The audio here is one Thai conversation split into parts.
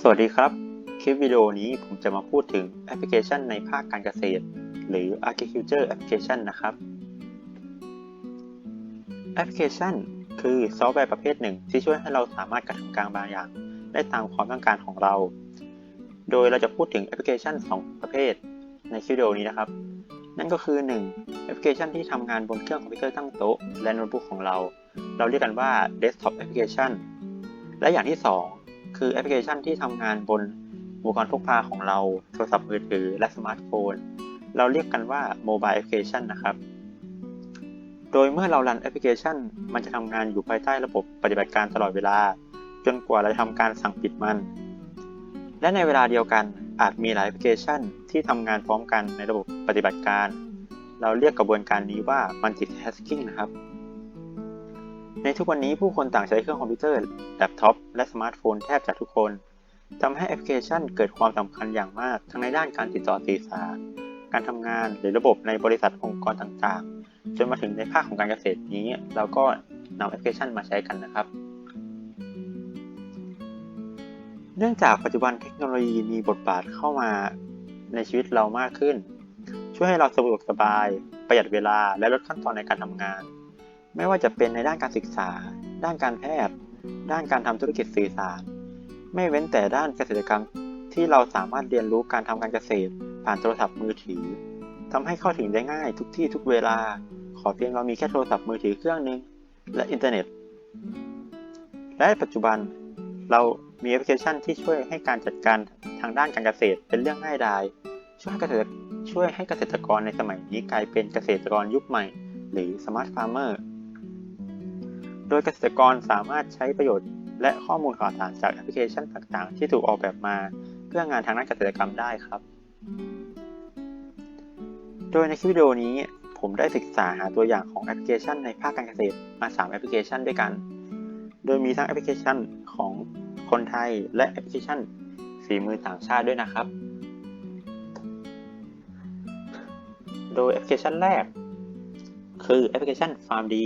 สวัสดีครับ คลิปวิดีโอนี้ผมจะมาพูดถึงแอปพลิเคชันในภาคการเกษตร หรือ Agriculture Application นะครับ แอปพลิเคชันคือซอฟต์แวร์ประเภทหนึ่ง ที่ช่วยให้เราสามารถกระทำการบางอย่าง ได้ตามความต้องการของเรา โดยเราจะพูดถึงแอปพลิเคชัน 2 ประเภทในคลิปวิดีโอนี้นะครับ นั่นก็คือ 1. แอปพลิเคชันที่ทำงานบนเครื่องคอมพิวเตอร์ตั้งโต๊ะและโน้ตบุ๊กของเรา เราเรียกกันว่า Desktop Application และอย่างที่ 2 คือแอปพลิเคชันที่ทำงานบนอุปกรณ์พกพาของเราโทรศัพท์มือถือและสมาร์ทโฟน เราเรียกกันว่า Mobile Application นะครับ โดยเมื่อเรารันแอปพลิเคชัน มันจะทำงานอยู่ภายใต้ระบบปฏิบัติการตลอดเวลา จนกว่าเราจะทำการสั่งปิดมัน และในเวลาเดียวกันอาจมีหลายแอปพลิเคชัน ที่ทำงานพร้อมกันในระบบปฏิบัติการ เราเรียกกระบวนการนี้ว่า multitasking นะครับ ในทุกวันนี้ผู้คนต่างใช้เครื่องคอมพิวเตอร์ แล็ปท็อป และสมาร์ทโฟนแทบจะทุกคนทำให้แอปพลิเคชันเกิดความสำคัญอย่างมาก ทั้งในด้านการติดต่อสื่อสาร การทำงานหรือระบบในบริษัทองค์กรต่างๆ จนมาถึงในภาคของการเกษตรนี้ เราก็นำแอปพลิเคชันมาใช้กันนะครับ เนื่องจากปัจจุบันเทคโนโลยีมีบทบาทเข้ามาในชีวิตเรามากขึ้น ช่วยให้เราสะดวกสบาย ประหยัดเวลาและลดขั้นตอนในการทำงาน ไม่ว่าจะเป็นในด้านการศึกษา ด้านการแพทย์ ด้านการทำธุรกิจสื่อสาร ไม่เว้นแต่ด้านเกษตรกรรมที่เราสามารถเรียนรู้การทำการเกษตร ผ่านโทรศัพท์มือถือทำให้เข้าถึงได้ง่ายทุกที่ทุกเวลา ขอเพียงเรามีแค่โทรศัพท์มือถือเครื่องหนึง และอินเทอร์เน็ต และปัจจุบันเรามีแอปพลิเคชันที่ช่วยให้การจัดการทางด้านการเกษตรเป็นเรื่องง่ายดาย ช่วยให้เกษตรช่วยให้เกษตรกรในสมัยนี้กลายเป็นเกษตรกรยุคใหม่ หรือ Smart Farmer โดยเกษตรกรสามารถใช้ประโยชน์ และข้อมูลข่าวสารจากแอปพลิเคชันต่างๆ ที่ถูกออกแบบมาเพื่องานทางด้านเกษตรกรรมได้ครับ โดยในคลิปวิดีโอนี้ผมได้ศึกษาหาตัวอย่างของแอปพลิเคชันในภาคการเกษตรมา 3 แอปพลิเคชันด้วยกัน โดยมีทั้งแอปพลิเคชันของคนไทยและแอปพลิเคชันฝีมือต่างชาติด้วยนะครับ โดยแอปพลิเคชันแรก คือแอปพลิเคชัน FarmD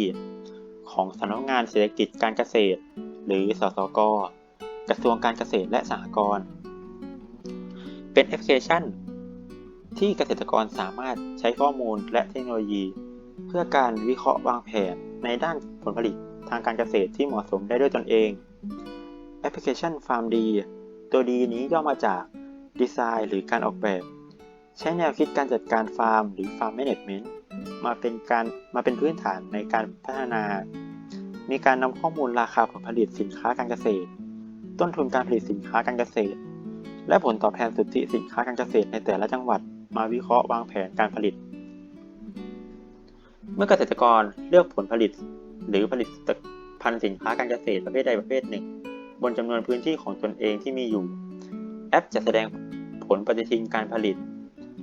ของสำนักงานเศรษฐกิจการเกษตร หรือสสก กระทรวงการเกษตรและสหกรณ์ เป็นแอปพลิเคชัน ที่เกษตรกรสามารถใช้ข้อมูลและเทคโนโลยี เพื่อการวิเคราะห์วางแผนในด้านผลผลิตทางการเกษตรที่เหมาะสมได้ด้วยตนเอง แอปพลิเคชัน FarmD ตัวดีนี้ย่อมาจากดีไซน์หรือการออกแบบ ใช้แนวคิดการจัดการฟาร์ม หรือ Farm Management มาเป็นการมาเป็นพื้นฐานในการพัฒนา มีการนำข้อมูลราคาผลผลิตสินค้าการเกษตร ต้นทุนการผลิตสินค้าการเกษตร และผลตอบแทนสุทธิสินค้าการเกษตรในแต่ละจังหวัด มาวิเคราะห์วางแผนการผลิต เมื่อเกษตรกรเลือกผลผลิต หรือผลิตพันธุ์สินค้าการเกษตรประเภทใดประเภทหนึ่ง บนจำนวนพื้นที่ของตนเองที่มีอยู่ แอปจะแสดงผลปฏิทินการผลิต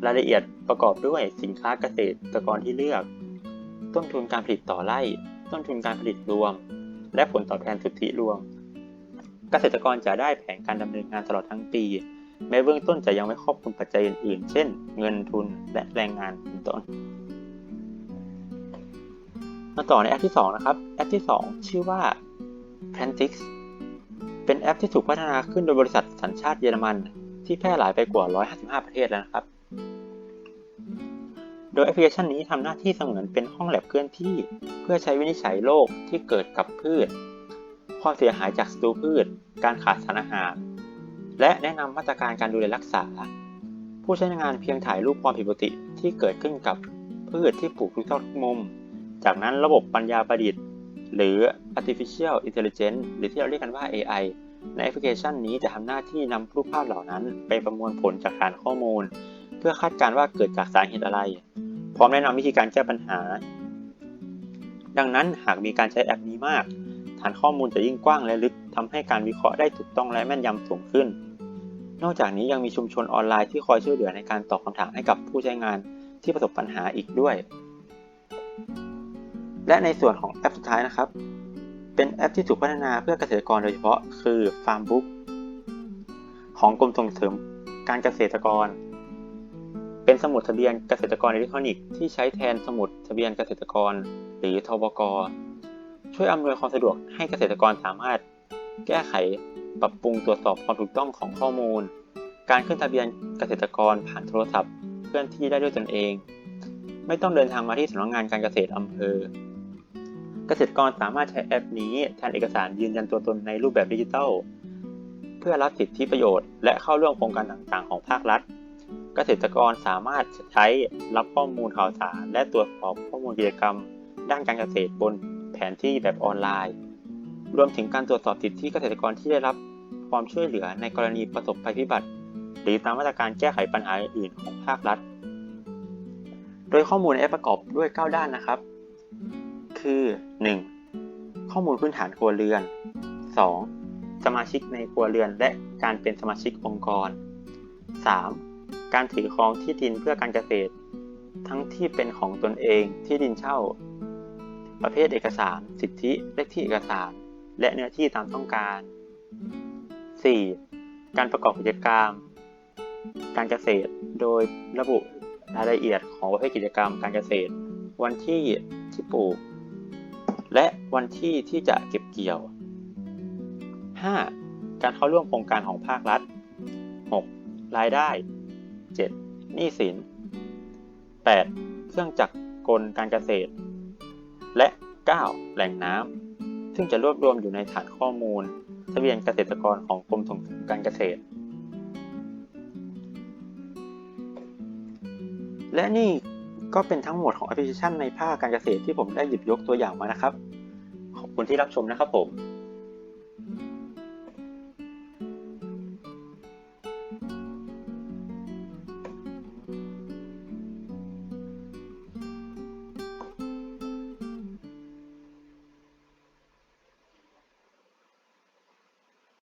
รายละเอียดประกอบด้วยสินค้าเกษตรกรที่เลือก ต้นทุนการผลิตต่อไร่ ต้นทุนการผลิตรวม และผลตอบแทนสุทธิรวม เกษตรกรจะได้แผนการดำเนินงานตลอดทั้งปี แม้เบื้องต้นจะยังไม่ครอบคลุมปัจจัยอื่นๆ เช่น เงินทุนและแรงงานเป็นต้น มาต่อในแอปที่ 2 นะครับ แอปที่ 2 ชื่อว่า Plantix เป็นแอปที่ถูกพัฒนาขึ้นโดยบริษัทสัญชาติเยอรมัน ที่แพร่หลายไปกว่า 155 ประเทศแล้วนะครับ โดยแอปพลิเคชันนี้ทำหน้าที่เสมือนเป็นห้องแลบเคลื่อนที่ เพื่อใช้วินิจฉัยโรคที่เกิดกับพืช ความเสียหายจากศัตรูพืช การขาดสารอาหาร และแนะนำมาตรการการดูแลรักษา ผู้ใช้งานเพียงถ่ายรูปความผิดปกติที่เกิดขึ้นกับพืชที่ปลูกทุกซอกทุกมุม จากนั้นระบบปัญญาประดิษฐ์ หรือ artificial intelligence หรือที่เราเรียกกันว่า AI ในแอปพลิเคชันนี้จะทำหน้าที่นำรูปภาพเหล่านั้น ไปประมวลผลจากฐานข้อมูล เพื่อคาดการณ์ว่าเกิดจากสาเหตุอะไร ร้อมแนะนำวิธีการแก้ปัญหา ดังนั้นหากมีการใช้แอปนี้มาก ฐานข้อมูลจะยิ่งกว้างและลึกทำให้การวิเคราะห์ได้ถูกต้องและแม่นยำสูงขึ้น นอกจากนี้ยังมีชุมชนออนไลน์ที่คอยช่วยเหลือในการตอบคำถามให้กับผู้ใช้งานที่ประสบปัญหาอีกด้วย และในส่วนของแอปสุดท้ายนะครับ เป็นแอปที่ถูกพัฒนาเพื่อเกษตรกรโดยเฉพาะคือ Farmbook ของกรมส่งเสริมการเกษตรกร เป็นสมุดทะเบียนเกษตรกรอิเล็กทรอนิกส์ที่ใช้แทนสมุดทะเบียนเกษตรกร หรือทบก ช่วยอำนวยความสะดวกให้เกษตรกรสามารถ แก้ไขปรับปรุงตรวจสอบความถูกต้องของข้อมูล การขึ้นทะเบียนเกษตรกรผ่านโทรศัพท์เคลื่อนที่ได้ด้วยตนเอง ไม่ต้องเดินทางมาที่สำนักงานการเกษตรอำเภอ เกษตรกรสามารถใช้แอปนี้แทนเอกสารยืนยันตัวตนในรูปแบบดิจิทัล เพื่อรับสิทธิประโยชน์และเข้าร่วมโครงการต่างๆ ของภาครัฐ เกษตรกรสามารถใช้รับข้อมูลข่าวสาร และตรวจสอบข้อมูลกิจกรรม ด้านการเกษตรบนแผนที่แบบออนไลน์ รวมถึงการตรวจสอบสิทธิเกษตรกรที่ได้รับความช่วยเหลือในกรณีประสบภัยพิบัติ หรือตามมาตรการแก้ไขปัญหาอื่นของภาครัฐ โดยข้อมูลแอปประกอบด้วย 9 ด้านนะครับ คือ 1. ข้อมูลพื้นฐานครัวเรือน 2. สมาชิกในครัวเรือนและการเป็นสมาชิกองค์กร 3. การถือครองที่ดินเพื่อการเกษตร ทั้งที่เป็นของตนเองที่ดินเช่า ประเภทเอกสาร สิทธิเลขที่เอกสาร และเนื้อที่ตามต้องการ 4. การประกอบกิจกรรม การเกษตรโดยระบุรายละเอียดของประเภทกิจกรรมการเกษตร วันที่ที่ปลูก และวันที่ที่จะเก็บเกี่ยว 5. การเข้าร่วมโครงการของภาครัฐ 6. รายได้ หนี้สิน 8. เครื่องจักรกลการเกษตร และ 9. แหล่งน้ำซึ่งจะรวบรวมอยู่ในฐานข้อมูล ทะเบียนเกษตรกรของกรมส่งเสริมการเกษตร และนี่ก็เป็นทั้งหมดของแอปพลิเคชันในภาคการเกษตรที่ผมได้หยิบยกตัวอย่างมานะครับ ขอบคุณที่รับชมนะครับผม